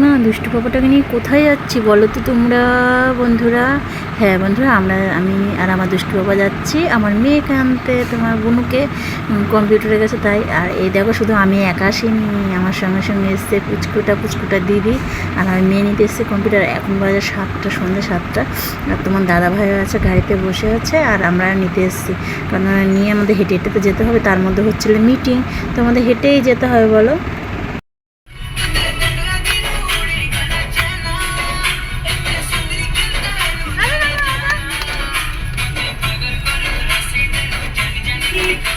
দুষ্টু পাপাটাকে নিয়ে কোথায় যাচ্ছি বলো তো তোমরা, বন্ধুরা? হ্যাঁ বন্ধুরা, আমরা, আমি আর আমার দুষ্টু বাবা যাচ্ছি। আমার মেয়েকে আনতে তোমার বোনুকে কম্পিউটারে গেছে তাই। আর এই দেখো, শুধু আমি একা আসিনি আমার সঙ্গে সঙ্গে এসছে পুচকুটা পুচকুটা দিদি। আর আমার মেয়ে নিতে এসছে কম্পিউটার। এখন বাজে সাতটা সন্ধ্যে সাতটা। আর তোমার দাদা ভাই আছে, গাড়িতে বসে আছে, আর আমরা নিতে এসেছি। কারণ নিয়ে আমাদের হেঁটে হেঁটে তো যেতে হবে, তার মধ্যে হচ্ছিল মিটিং তো আমাদের হেঁটেই যেতে হবে, বলো। Thank you.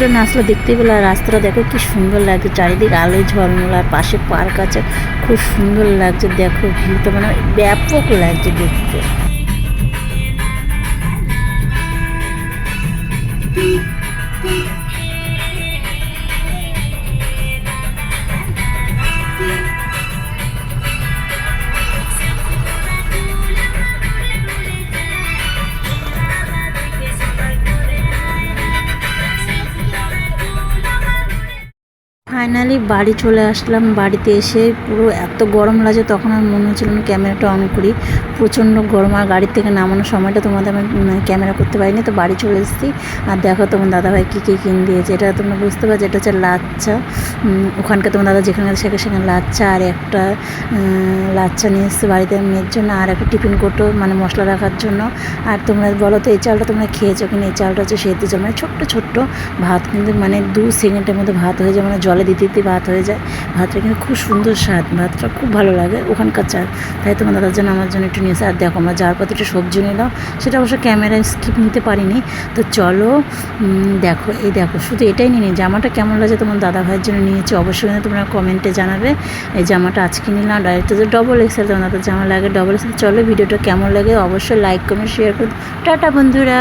তো না আসলে দেখতে পেল, আর রাস্তাটা দেখো কি সুন্দর লাগছে, চারিদিক আলোয় ঝলমল আর পাশে পার্ক আছে, খুব সুন্দর লাগছে, দেখো ভিউটা মানে ব্যাপক লাগছে দেখতে। ফাইনালি বাড়ি চলে আসলাম। বাড়িতে এসে পুরো এত গরম লাগে তখন আর মনে হচ্ছিল না ক্যামেরাটা অন করি। প্রচণ্ড গরম, আর গাড়ি থেকে নামানোর সময়টা তোমাদের আমি ক্যামেরা করতে পারিনি। তো বাড়ি চলে এসেছি। আর দেখো তোমার দাদাভাই কী কী কিনে দিয়েছে এটা তোমরা বুঝতে পারছ, এটা হচ্ছে লাচ্চা ওখানকার তোমার দাদা যেখানে সেখানে সেখানে লাচ্চা আর একটা লাচ্চা নিয়ে এসছে বাড়িতে মেয়ের জন্য, আর একটা টিফিন কোটো মানে মশলা রাখার জন্য। আর তোমরা বলো তো, এই চালটা তোমরা খেয়েছো কিনা? এই চালটা হচ্ছে সেদ্ধ চাল মানে ছোট্ট ছোট্ট ভাত। কিন্তু মানে দু সেকেন্ডের মধ্যে ভাত হয়ে যায় মানে জলে দিতে ভাত হয়ে যায়। ভাতটা কিন্তু খুব সুন্দর স্বাদ। ভাতটা খুব ভালো লাগে ওখানকার চাল তাই তোমার দাদার জন্য, আমার জন্য একটু নিয়েছে। আর দেখো, আমরা যার পথে একটু সবজি নিলাম সেটা অবশ্য ক্যামেরায় স্কিপ নিতে পারিনি। তো চলো দেখো, এই দেখো, শুধু এটাই নিয়ে নিই জামাটা কেমন লাগে তোমার দাদা ভাইয়ের জন্য নিয়েছি, অবশ্যই কিন্তু তোমরা কমেন্টে জানাবে। এই জামাটা আজকে নিলাম ডাইরেক্ট যে ডবল এক্সেল তোমার দাদার জামা লাগে ডবল এক্সেল চলো, ভিডিওটা কেমন লাগে অবশ্যই লাইক কমেন্ট শেয়ার করো। টাটা, বন্ধুরা।